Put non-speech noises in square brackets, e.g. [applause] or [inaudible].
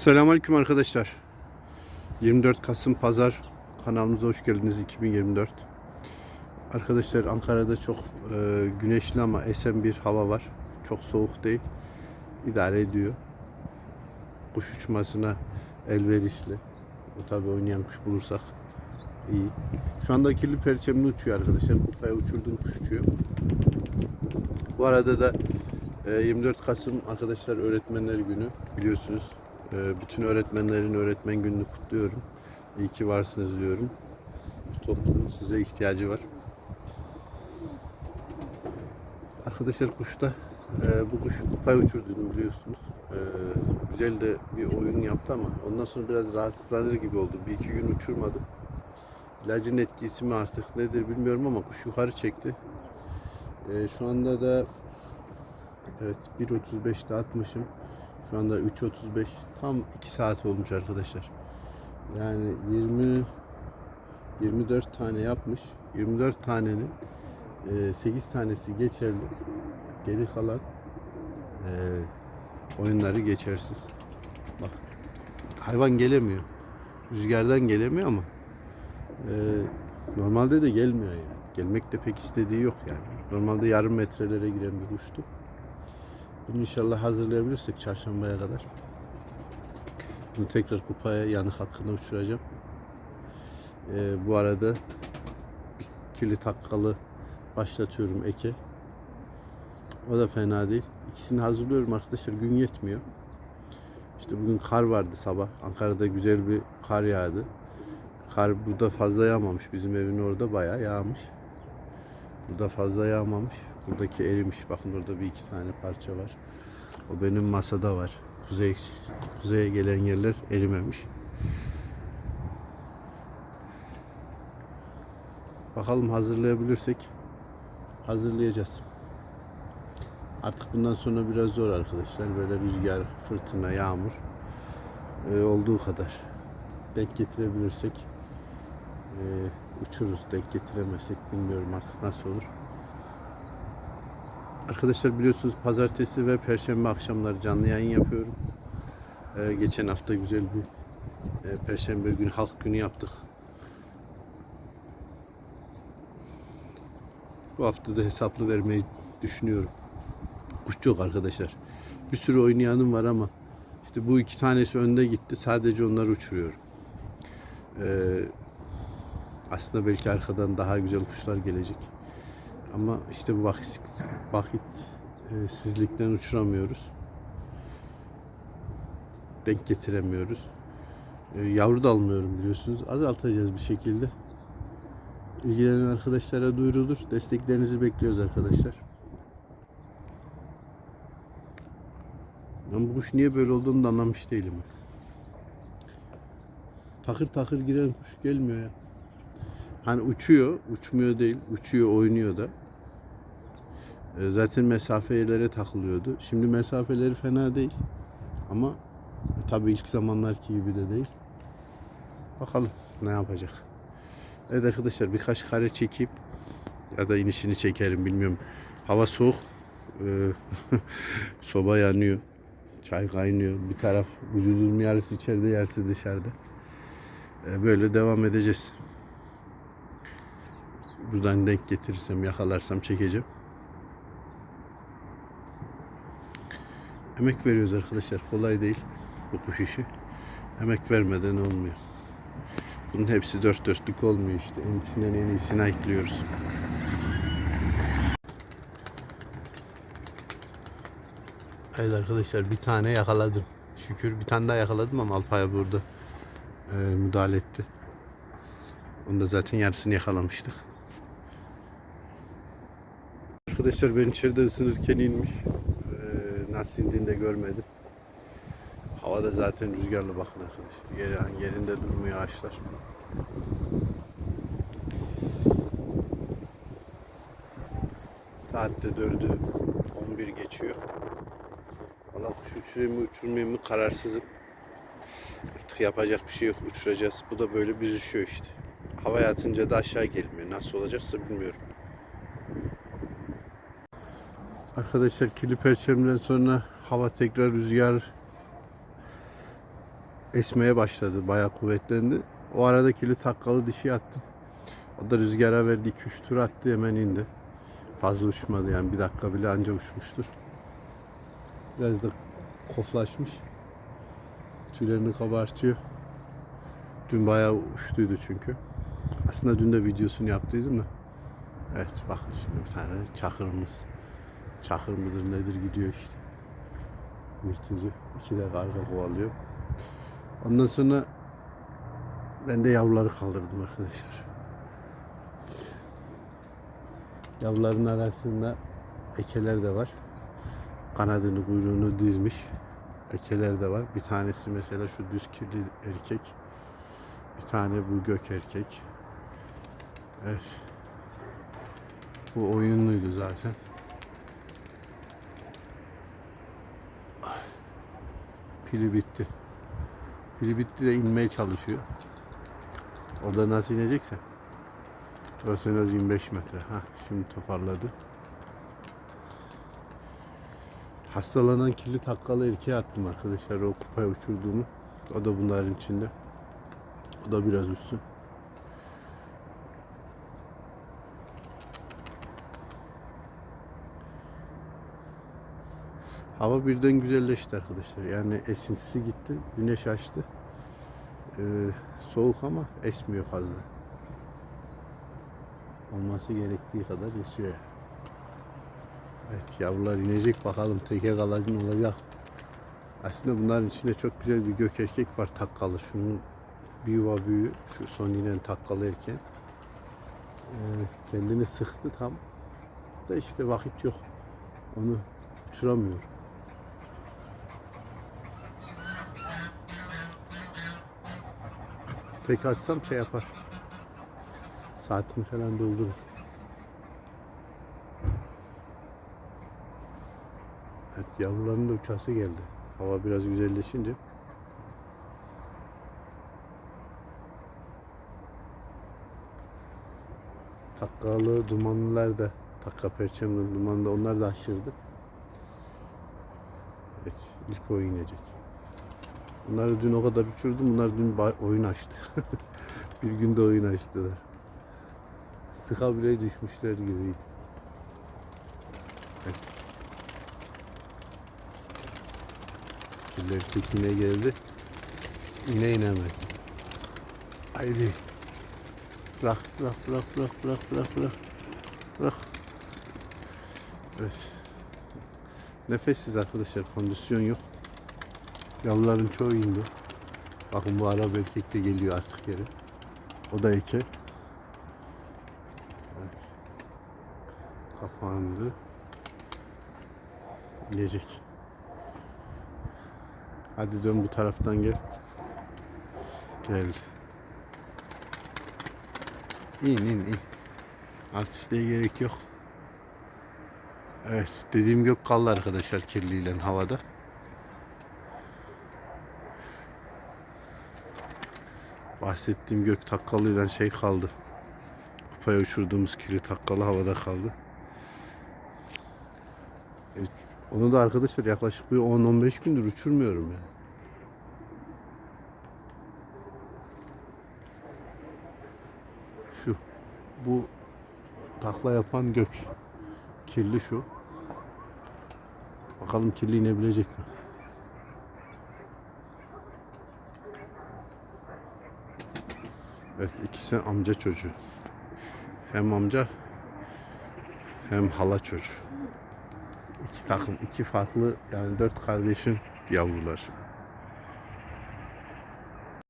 Selamünaleyküm arkadaşlar. 24 Kasım Pazar kanalımıza hoş geldiniz 2024. Arkadaşlar Ankara'da çok e, güneşli ama esen bir hava var. Çok soğuk değil. İdare ediyor. Kuş uçmasına elverişli. O tabi oynayan kuş bulursak iyi. Şu anda kirli perçemli uçuyor arkadaşlar. Kupaya uçurduğum kuş uçuyor. Bu arada da e, 24 Kasım arkadaşlar Öğretmenler Günü biliyorsunuz. E, Bütün öğretmenlerin öğretmen gününü kutluyorum. İyi ki varsınız diyorum. Bu toplumun size ihtiyacı var. Arkadaşlar kuşta e, bu kuş kupaya uçurduğunu biliyorsunuz. E, güzel de bir oyun yaptı ama ondan sonra biraz rahatsızlanır gibi oldu. Bir iki gün uçurmadım. İlacın etkisi mi artık nedir bilmiyorum ama kuş yukarı çekti. E, şu anda da evet 1.35'te atmışım. Şu anda 3.35 tam 2 saat olmuş arkadaşlar. Yani 20 24 tane yapmış. 24 tanenin e, 8 tanesi geçerli. Geri kalan e, oyunları geçersiz. Bak hayvan gelemiyor. Rüzgardan gelemiyor ama e, normalde de gelmiyor yani. Gelmek de pek istediği yok yani. Normalde yarım metrelere giren bir kuştu. Bunu inşallah hazırlayabilirsek çarşambaya kadar. Bunu tekrar kupaya yanık hakkında uçuracağım. Ee, bu arada bir kilit takkalı başlatıyorum eke. O da fena değil. İkisini hazırlıyorum arkadaşlar. Gün yetmiyor. İşte bugün kar vardı sabah. Ankara'da güzel bir kar yağdı. Kar burada fazla yağmamış. Bizim evin orada bayağı yağmış. Burada fazla yağmamış. Buradaki erimiş. Bakın orada bir iki tane parça var. O benim masada var. Kuzey kuzeye gelen yerler erimemiş. Bakalım hazırlayabilirsek hazırlayacağız. Artık bundan sonra biraz zor arkadaşlar. Böyle rüzgar, fırtına, yağmur e, olduğu kadar denk getirebilirsek e, uçururuz. Denk getiremezsek bilmiyorum artık nasıl olur. Arkadaşlar biliyorsunuz pazartesi ve perşembe akşamları canlı yayın yapıyorum. Ee, geçen hafta güzel bir e, perşembe günü halk günü yaptık. Bu hafta da hesaplı vermeyi düşünüyorum. Kuş çok arkadaşlar. Bir sürü oynayanım var ama işte bu iki tanesi önde gitti. Sadece onları uçuruyorum. Ee, aslında belki arkadan daha güzel kuşlar gelecek. Ama işte bu vakit, vakit e, uçuramıyoruz. Denk getiremiyoruz. E, yavru da almıyorum biliyorsunuz. Azaltacağız bir şekilde. İlgilenen arkadaşlara duyurulur. Desteklerinizi bekliyoruz arkadaşlar. Ben bu kuş niye böyle olduğunu da anlamış değilim. Takır takır giren kuş gelmiyor ya. Hani uçuyor, uçmuyor değil, uçuyor, oynuyor da. E, Zaten mesafelere takılıyordu. Şimdi mesafeleri fena değil. Ama e, tabii ilk zamanlarki gibi de değil. Bakalım ne yapacak. Evet arkadaşlar birkaç kare çekeyim. Ya da inişini çekerim bilmiyorum. Hava soğuk. E, [laughs] soba yanıyor. Çay kaynıyor. Bir taraf vücudum yarısı içeride yarısı dışarıda. E, Böyle devam edeceğiz. Buradan denk getirirsem, yakalarsam çekeceğim. Emek veriyoruz arkadaşlar. Kolay değil bu kuş işi. Emek vermeden olmuyor. Bunun hepsi dört dörtlük olmuyor işte. En iyisinden en iyisini ekliyoruz. Evet arkadaşlar bir tane yakaladım. Şükür bir tane daha yakaladım ama Alpaya burada e, müdahale etti. Onu da zaten yarısını yakalamıştık. Arkadaşlar ben içeride ısınırken inmiş. Ee, nasıl indiğini de görmedim. Havada zaten rüzgarlı bakın arkadaşlar. Yer, yerinde durmuyor ağaçlar. Saatte 4'ü 11 geçiyor. Valla kuş uçurayım mı uçurmayayım mı kararsızım. Artık yapacak bir şey yok uçuracağız. Bu da böyle büzüşüyor işte. Havaya atınca da aşağı gelmiyor. Nasıl olacaksa bilmiyorum. Arkadaşlar kirli perçemden sonra hava tekrar rüzgar esmeye başladı. Bayağı kuvvetlendi. O arada kilit takkalı dişi attım. O da rüzgara verdi. 2-3 tur attı hemen indi. Fazla uçmadı yani bir dakika bile anca uçmuştur. Biraz da koflaşmış. Tüylerini kabartıyor. Dün bayağı uçtuydu çünkü. Aslında dün de videosunu yaptıydım da. Evet bakın şimdi bir tane çakırımız. Çakır mıdır nedir gidiyor işte. Mirtici. İki de karga kovalıyor. Ondan sonra ben de yavruları kaldırdım arkadaşlar. Yavruların arasında ekeler de var. Kanadını kuyruğunu dizmiş. Ekeler de var. Bir tanesi mesela şu düz kirli erkek. Bir tane bu gök erkek. Evet. Bu oyunluydu zaten. Pili bitti. Pili bitti de inmeye çalışıyor. Orada nasıl inecekse. Orası en az 25 metre. Ha, şimdi toparladı. Hastalanan kirli takkalı erkeğe attım arkadaşlar o kupaya uçurduğumu. O da bunların içinde. O da biraz uçsun. Hava birden güzelleşti arkadaşlar. Yani esintisi gitti. Güneş açtı. Ee, soğuk ama esmiyor fazla. Olması gerektiği kadar esiyor. Evet yavrular inecek bakalım teke kalacın olacak. Aslında bunların içinde çok güzel bir gök erkek var takkalı. Şunun bir yuva büyüğü. Şu son inen takkalı erken. Ee, kendini sıktı tam. Da işte vakit yok. Onu uçuramıyor. Tek açsam şey yapar. Saatini falan doldurur. Evet yavruların da uçası geldi. Hava biraz güzelleşince. Takkalı dumanlılar da takka perçemli dumanlı onlar da aşırdı. Evet ilk oyun inecek. Bunları dün o kadar uçurdum. Bunlar dün oyun açtı. [laughs] bir günde oyun açtılar. Sıka bile düşmüşler gibiydi. Evet. Killer tekine geldi. İne inemedi. Haydi. Bırak, bırak, bırak, bırak, bırak, bırak, bırak. Bırak. Evet. Nefessiz arkadaşlar, kondisyon yok. Yavruların çoğu indi. Bakın bu Arap erkek de geliyor artık geri. O da eke. Evet. Kapandı. İnecek. Hadi dön bu taraftan gel. Geldi. İn in in. Artistliğe gerek yok. Evet dediğim gök kaldı arkadaşlar kirliyle havada. Bahsettiğim gök takkalıyla şey kaldı. Kupaya uçurduğumuz kirli takkalı havada kaldı. E, onu da arkadaşlar yaklaşık bir 10-15 gündür uçurmuyorum yani. Şu. Bu takla yapan gök. Kirli şu. Bakalım kirli inebilecek mi? Evet ikisi amca çocuğu. Hem amca hem hala çocuğu. İki takım, iki farklı yani dört kardeşin yavrular.